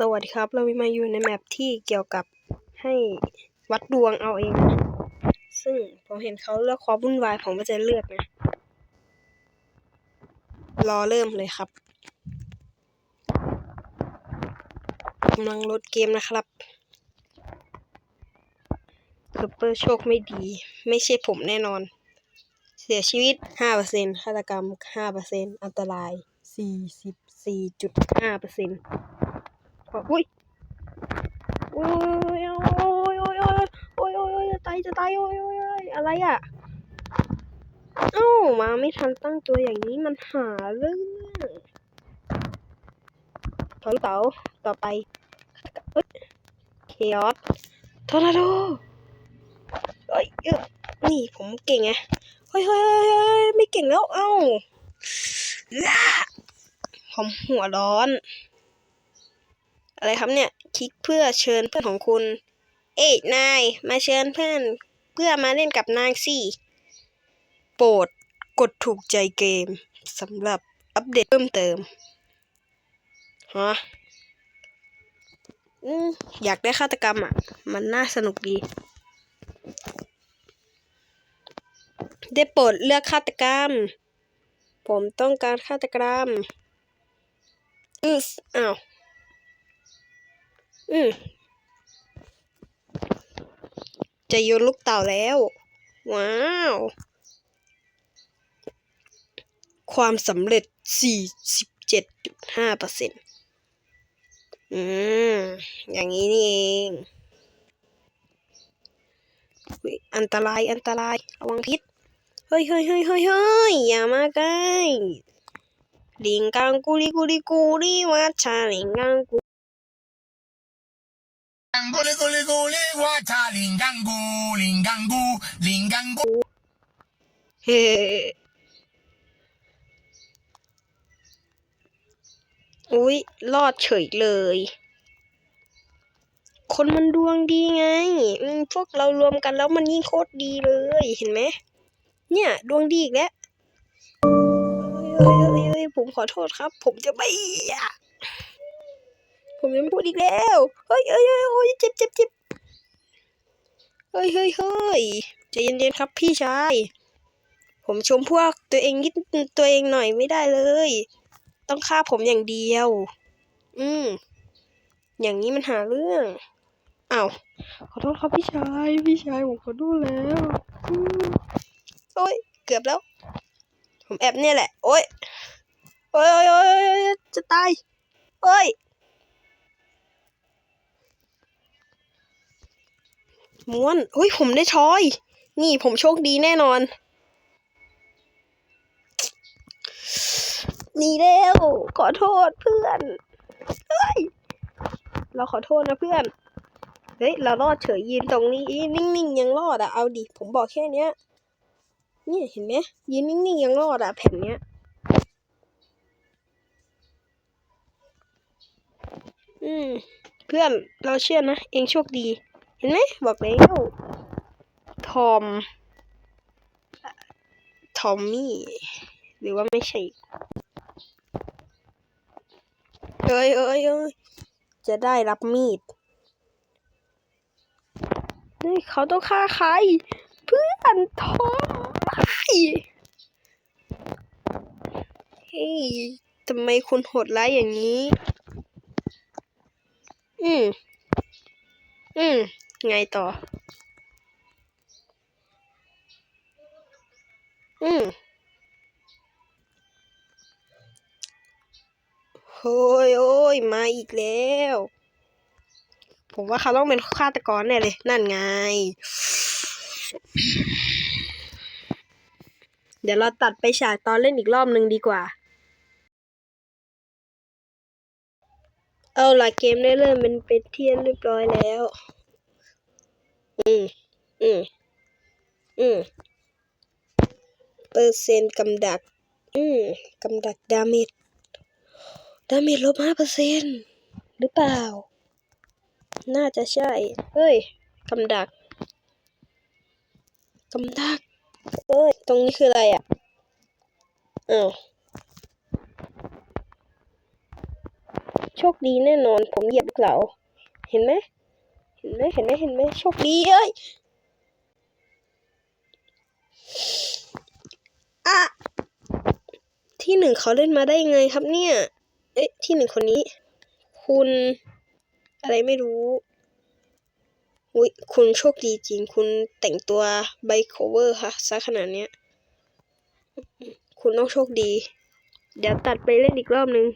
สวัสดีครับ เรามาอยู่ในแมปที่เกี่ยวกับให้วัดดวงเอาเองนะซึ่งผมเห็นเขาเลือกความวุ่นวายผมก็จะเลือกนะ รอเริ่มเลยครับกำลังลดเกมนะครับซูเปอร์โชคไม่ดี ไม่ใช่ผมแน่นอน เสียชีวิต 5%ฆาตกรรม 5%อันตราย 44.5% อุ้ยโอ้ยโอ้ยโอ้ยโอ้ยโอ้ยโอ้ยโอ้ยจะตายจะตายโอ้ยโอ้ยโอ้ยอะไรอะเอ้ามาไม่ทันตั้งตัวอย่างนี้มันหาเรื่องถอนเต๋าต่อไปเอ้ยเคออสทอร์นาโดเอ้ยเอ้ยนี่ผมเก่งไงเฮ้ยเฮ้ยเฮ้ยไม่เก่งแล้วเอ้าอ้าผมหัวร้อน อะไรครับเนี่ย คลิกเพื่อเชิญเพื่อนของคุณ เอ้ยนาย มาเชิญเพื่อน เพื่อมาเล่นกับนางสิ โปรดกดถูกใจเกมสำหรับอัปเดตเพิ่มเติม ฮะอืมอยากได้ฆาตกรรมอะ มันน่าสนุกดี ได้โปรดเลือกฆาตกรรม ผมต้องการฆาตกรรมอืออ้าว อืมจะโยนลูกเต่าแล้ว ว้าว ความสำเร็จ 47.5เปอร์เซ็นต์อืม อย่างนี้นี่เองอันตรายอันตรายระวังพิษ เฮ้ยเฮ้ยเฮ้ยเฮ้ยเฮ้ยอย่ามาใกล้ลิงกังกูลิกูลิกูลิ วัชชาลิงกังกู Guli guli guli wata lingangu lingangu lingangu เฮ้อุ๊ยรอดเฉยเลย คนมันดวงดีไง อืมพวกเรารวมกันแล้วมันยิ่งโคตรดีเลยเห็นไหมเนี่ย ดวงดีอีกแล้วเฮ้ยเฮ้ยเฮ้ยผมขอโทษครับ ผมจะไม่อะ ผมจะไม่พูดอีกแล้ว เฮ้ยเฮ้ยเฮ้ยเจ็บเจ็บเจ็บเฮ้ยเฮ้ยเฮ้ยใจเย็นๆครับพี่ชาย ผมชมพวกตัวเองนิดตัวเองหน่อยไม่ได้เลย ต้องฆ่าผมอย่างเดียว อืม อย่างนี้มันหาเรื่องอ้าวขอโทษครับพี่ชาย พี่ชายผมขอโทษแล้วโอ้ยเกือบแล้ว ผมแอบเนี่ยแหละ โอ้ยโอ้ยโอ้ยโอ้ยโอ้ยจะตายโอ้ย ม้วนเฮ้ยผมได้ช้อย นี่ผมโชคดีแน่นอน นี่เร็ว ขอโทษเพื่อนเฮ้ยเราขอโทษนะเพื่อน เฮ้ย เรารอดเฉยยืนตรงนี้ นิ่งๆ ยังรอดอะเอาดิ ผมบอกแค่เนี้ยเนี่ยเห็นไหมยืนนิ่งๆ ยังรอดอะแผ่นเนี้ย อืม เพื่อนเราเชื่อนะ เองโชคดี เห็นไหมบอกแล้วทอม ทอมมี่ หรือว่าไม่ใช่เอ้ยเอ้ยเอ้ยจะได้รับมีดเฮ้ยเขาต้องฆ่าใคร เพื่อนทอมไม่เฮ้ยทำไมคุณโหดร้ายอย่างนี้ อืม อืม ไงต่อ อืมโอ้ยโอ้ยมาอีกแล้ว ผมว่าเขาต้องเป็นฆาตกรแน่เลย นั่นไง เดี๋ยวเราตัดไปฉากตอนเล่นอีกรอบหนึ่งดีกว่า เอาล่ะเกมได้เริ่มเป็นเป็นเที่ยงเรียบร้อยแล้ว อืมอืมอืมเปอร์เซ็นต์กำดัก อืมกำดักดาเมจดาเมจลบห้าเปอร์เซ็นต์หรือเปล่า น่าจะใช่ เฮ้ยกำดักกำดักเอ้ย ตรงนี้คืออะไรอะอ้าวโชคดีแน่นอน ผมเหยียบกเหลาเห็นไหม ห็นไหมเห็นไหมเห็นไหมโชคดีเอ้ยอะที่หนึ่งเขาเล่นมาได้ยังไงครับเนี่ย เอ๊ะ ที่หนึ่งคนนี้ คุณ อะไรไม่รู้อุ้ยคุณโชคดีจริง คุณแต่งตัวไบโคเวอร์ค่ะซะขนาดเนี้ย คุณต้องโชคดี เดี๋ยวตัดไปเล่นอีกรอบนึง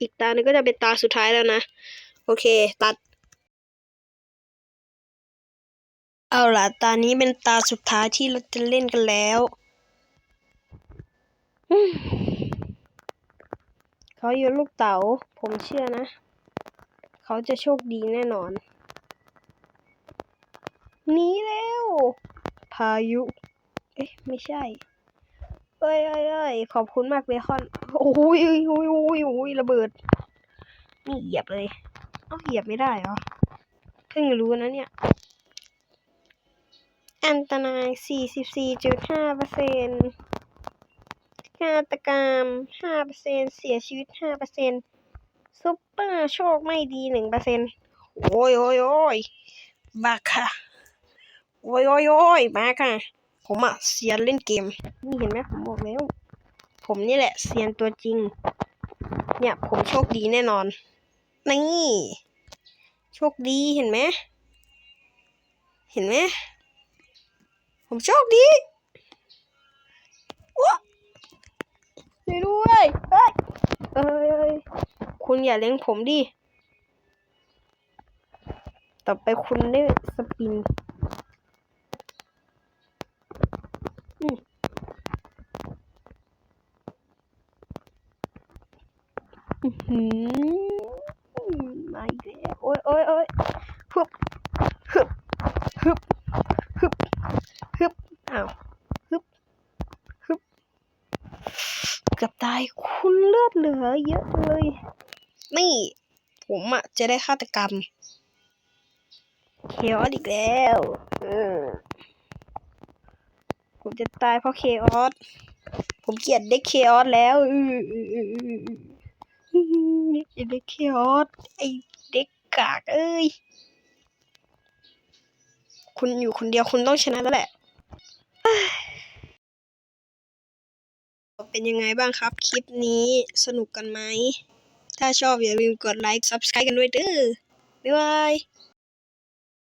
อีกตาหนึ่งก็จะเป็นตาสุดท้ายแล้วนะ โอเค ตัด เอาล่ะ ตานี้เป็นตาสุดท้ายที่เราจะเล่นกันแล้ว เขาอยู่ลูกเต๋า ผมเชื่อนะ เขาจะโชคดีแน่นอนหนีแล้ว พายุ เอ๊ะ ไม่ใช่ เอ้ยเอ้ยเอ้ยขอบคุณมากเบคอนโอ้ยโอ้ยโอ้ยโอ้ยโอ้ยระเบิด นี่เหยียบเลย เอ้าเหยียบไม่ได้เหรอ เพิ่งรู้นะเนี่ย อันตราย 44.5เปอร์เซ็นต์ฆาตกรรม5เปอร์เซ็นต์เสียชีวิต5เปอร์เซ็นต์ซุปเปอร์โชคไม่ดี1เปอร์เซ็นต์โอ้ยโอ้ยโอ้ยบ้าค่ะโอ้ยโอ้ยโอ้ยมาค่ะ ผมอะเซียนเล่นเกม นี่เห็นไหมผมบอกแล้ว ผมนี่แหละเซียนตัวจริง เนี่ยผมโชคดีแน่นอน นี่ โชคดีเห็นไหม เห็นไหม ผมโชคดีว้าช่วยด้วยเฮ้ยเอ้ยคุณอย่าเลี้ยงผมดิ ต่อไปคุณได้สปินอืมอื้อหือมาอีกแล้วโอ้ยโอ้ยโอ้ยฮึบฮึบฮึบฮึบฮึบอ้าวฮึบฮึบเกือบตายคุณเลือดเหลือเยอะเลยนี่ผมอะจะได้ฆาตกรรมเคออสอีกแล้วเออผมจะตายเพราะเคออสผมเกลียดเด็กเคออสแล้วอืออืออืออืออือเกลียดเด็กเคออสไอเด็กกากเอ้ย คุณอยู่คนเดียวคุณต้องชนะแล้วแหละ เป็นยังไงบ้างครับ คลิปนี้สนุกกันไหม ถ้าชอบอย่าลืมกดไลค์ Subscribe กันด้วยเด้อบ๊ายบาย